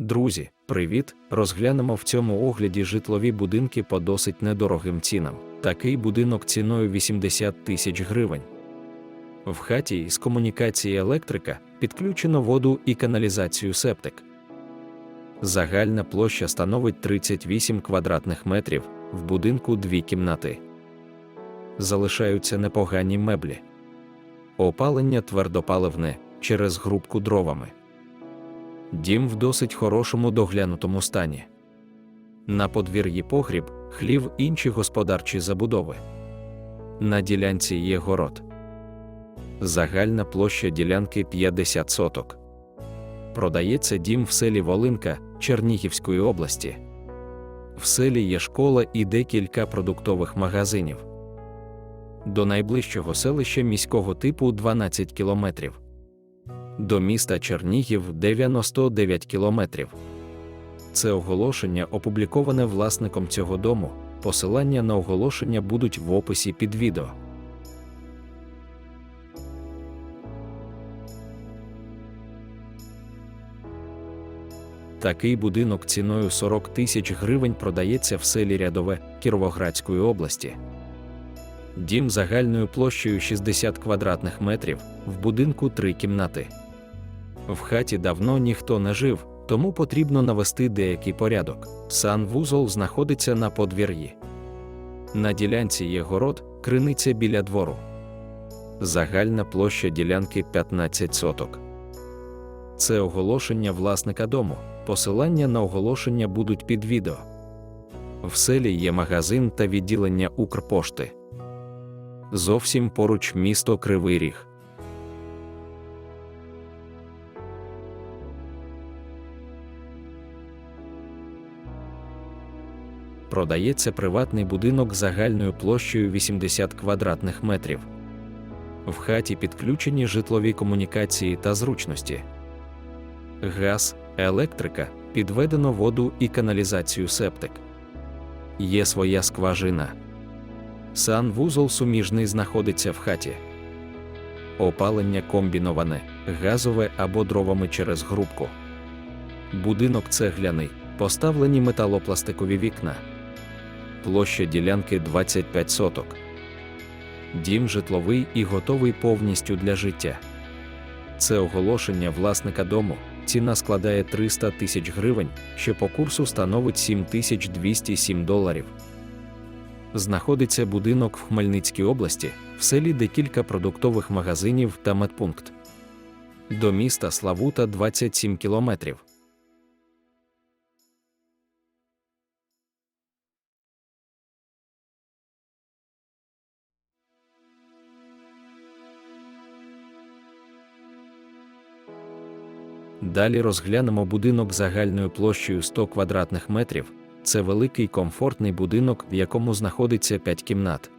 Друзі, привіт! Розглянемо в цьому огляді житлові будинки по досить недорогим цінам. Такий будинок ціною 80 тисяч гривень. В хаті із комунікації електрика підключено воду і каналізацію септик. Загальна площа становить 38 квадратних метрів, в будинку дві кімнати. Залишаються непогані меблі. Опалення твердопаливне через грубку дровами. Дім в досить хорошому доглянутому стані. На подвір'ї погріб, хлів інші господарчі забудови. На ділянці є город. Загальна площа ділянки 50 соток. Продається дім в селі Волинка Чернігівської області. В селі є школа і декілька продуктових магазинів. До найближчого селища міського типу 12 кілометрів. До міста Чернігів 99 кілометрів. Це оголошення опубліковане власником цього дому. Посилання на оголошення будуть в описі під відео. Такий будинок ціною 40 тисяч гривень продається в селі Рядове Кіровоградської області. Дім загальною площею 60 квадратних метрів, в будинку три кімнати. В хаті давно ніхто не жив, тому потрібно навести деякий порядок. Санвузол знаходиться на подвір'ї. На ділянці є город, криниця біля двору. Загальна площа ділянки 15 соток. Це оголошення власника дому. Посилання на оголошення будуть під відео. В селі є магазин та відділення Укрпошти. Зовсім поруч місто Кривий Ріг. Продається приватний будинок загальною площею 80 квадратних метрів. В хаті підключені житлові комунікації та зручності. Газ, електрика, підведено воду і каналізацію септик. Є своя скважина. Санвузол суміжний знаходиться в хаті. Опалення комбіноване, газове або дровами через грубку. Будинок цегляний, поставлені металопластикові вікна. Площа ділянки 25 соток. Дім житловий і готовий повністю для життя. Це оголошення власника дому. Ціна складає 300 тисяч гривень, що по курсу становить 7207 доларів. Знаходиться будинок в Хмельницькій області, в селі декілька продуктових магазинів та медпункт. До міста Славута 27 кілометрів. Далі розглянемо будинок загальною площею 100 квадратних метрів. Це великий комфортний будинок, в якому знаходиться 5 кімнат.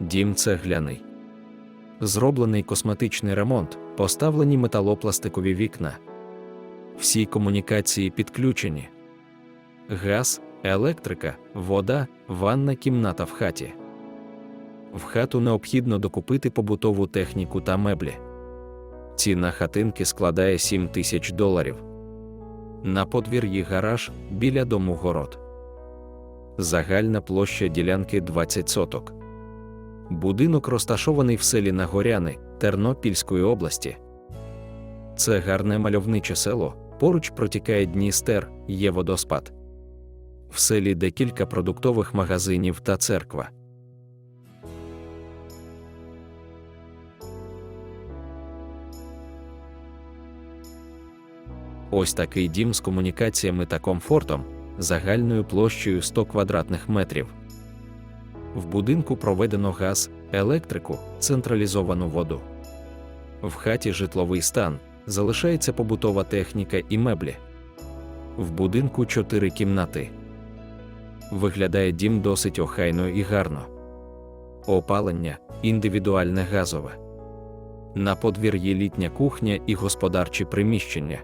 Дім цегляний. Зроблений косметичний ремонт, поставлені металопластикові вікна. Всі комунікації підключені. Газ, електрика, вода, ванна кімната в хаті. В хату необхідно докупити побутову техніку та меблі. Ціна хатинки складає 7 тисяч доларів. На подвір'ї гараж біля дому город. Загальна площа ділянки 20 соток. Будинок розташований в селі Нагоряни Тернопільської області. Це гарне мальовниче село. Поруч протікає Дністер, є водоспад. В селі декілька продуктових магазинів та церква. Ось такий дім з комунікаціями та комфортом, загальною площею 100 квадратних метрів. В будинку проведено газ, електрику, централізовану воду. В хаті житловий стан, залишається побутова техніка і меблі. В будинку 4 кімнати. Виглядає дім досить охайно і гарно. Опалення індивідуальне газове. На подвір'ї літня кухня і господарчі приміщення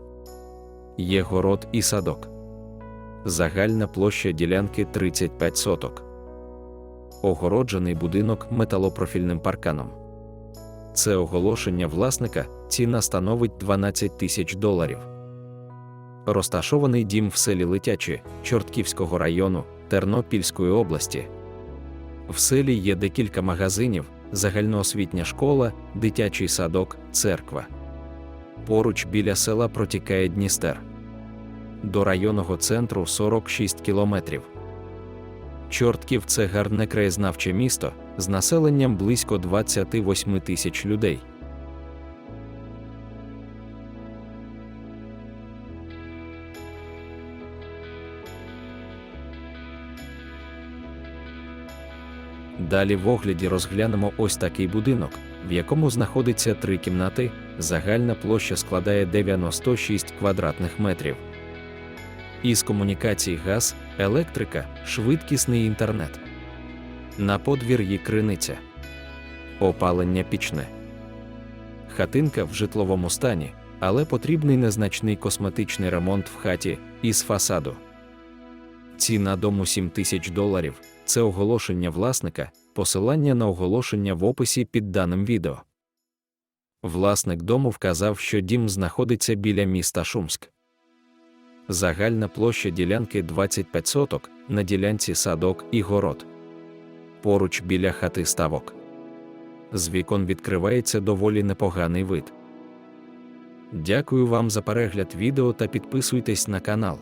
є город і садок. Загальна площа ділянки 35 соток. Огороджений будинок металопрофільним парканом. Це оголошення власника, ціна становить 12 тисяч доларів. розташований дім в селі Летячі Чортківського району Тернопільської області. В селі є декілька магазинів, загальноосвітня школа, дитячий садок, церква. Поруч біля села протікає Дністер. До районного центру 46 кілометрів. Чортків це гарне краєзнавче місто з населенням близько 28 тисяч людей. Далі в огляді розглянемо ось такий будинок, в якому знаходиться три кімнати, загальна площа складає 96 квадратних метрів. Із комунікацій газ, електрика, швидкісний інтернет. На подвір'ї криниця. Опалення пічне. Хатинка в житловому стані, але потрібний незначний косметичний ремонт в хаті із фасаду. Ціна дому 7 тисяч доларів це оголошення власника, посилання на оголошення в описі під даним відео. Власник дому вказав, що дім знаходиться біля міста Шумськ. Загальна площа ділянки 25 соток, на ділянці садок і город. Поруч біля хати ставок. З вікон відкривається доволі непоганий вид. Дякую вам за перегляд відео та підписуйтесь на канал.